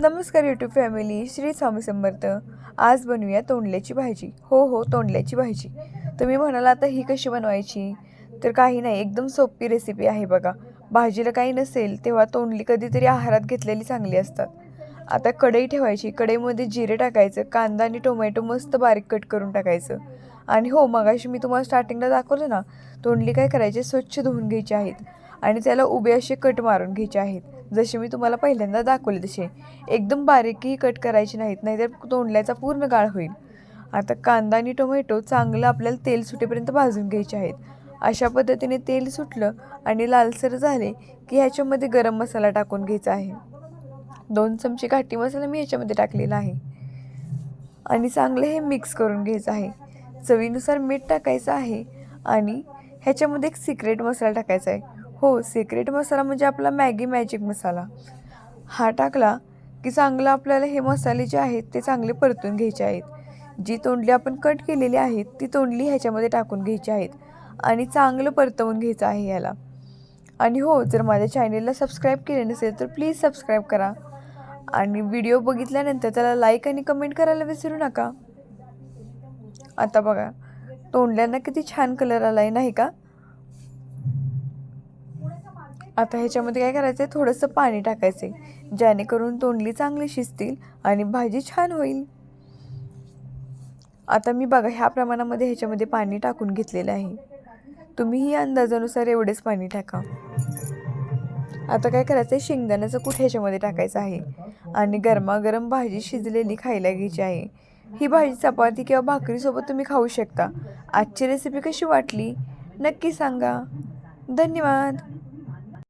नमस्कार YouTube family Shri Swami Samarth. आज बनवूया तोंडल्याची भाजी. हो हो तोंडल्याची भाजी. तुम्ही म्हणाल आता ही कशी बनवायची? तर काही नाही एकदम सोपी रेसिपी आहे बघा. भाजीला काही नसेल तेव्हा तोंडली कधीतरी आहारात घेतलेली चांगली असतात. आता कढई ठेवायची. कढईमध्ये जिरे टाकायचं कांदा आणि टोमॅटो मस्त बारीक कट करून टाकायचं. आणि हो मगाशी मी तुम्हाला स्टार्टिंगला दाखवलं ना तोंडली काय करायचे? स्वच्छ धुवून घ्यायची आहेत. आणि त्याला उभे असे कट मारून घ्यायचे आहेत. जसे मी तुम्हाला पहिल्यांदा दाखवले तसे एकदम बारीकही कट करायची नाहीत नाहीतर तोंडल्याचा पूर्ण गाळ होईल. आता कांदा आणि टोमॅटो चांगलं आपल्याला तेल सुटेपर्यंत भाजून घ्यायचे आहेत. अशा पद्धतीने तेल सुटलं आणि लालसर झाले की ह्याच्यामध्ये गरम मसाला टाकून घ्यायचा आहे. दोन चमचे घाटी मसाला मी ह्याच्यामध्ये टाकलेला आहे. आणि चांगलं हे मिक्स करून घ्यायचं आहे. चवीनुसार मीठ टाकायचं आहे आणि ह्याच्यामध्ये एक सिक्रेट मसाला टाकायचा आहे. हो सिक्रेट मसाला म्हणजे आपला मॅगी मॅजिक मसाला. हा टाकला की चांगलं आपल्याला हे मसाले जे आहेत ते चांगले परतून घ्यायचे आहेत. जी तोंडली आपण कट केलेली आहेत ती तोंडली ह्याच्यामध्ये टाकून घ्यायची आहेत आणि चांगलं परतवून घ्यायचं आहे याला. आणि हो जर माझ्या चॅनेलला सबस्क्राईब केले नसेल तर प्लीज सबस्क्राईब करा. आणि व्हिडिओ बघितल्यानंतर त्याला लाईक आणि कमेंट करायला विसरू नका. आता बघा तोंडल्यांना किती छान कलर आला आहे नाही का? आता ह्याच्यामध्ये काय करायचं आहे थोडंसं पाणी टाकायचं आहे जेणेकरून तोंडली चांगली शिजतील आणि भाजी छान होईल. आता मी बघा ह्या प्रमाणामध्ये ह्याच्यामध्ये पाणी टाकून घेतलेलं आहे. तुम्हीही अंदाजानुसार एवढेच पाणी टाका. आता काय करायचं आहे शेंगदाण्याचं कूट ह्याच्यामध्ये टाकायचं आहे आणि गरमागरम भाजी शिजलेली खायला घ्यायची आहे. ही भाजी चपाती किंवा भाकरीसोबत तुम्ही खाऊ शकता. आजची रेसिपी कशी वाटली? नक्की सांगा. धन्यवाद.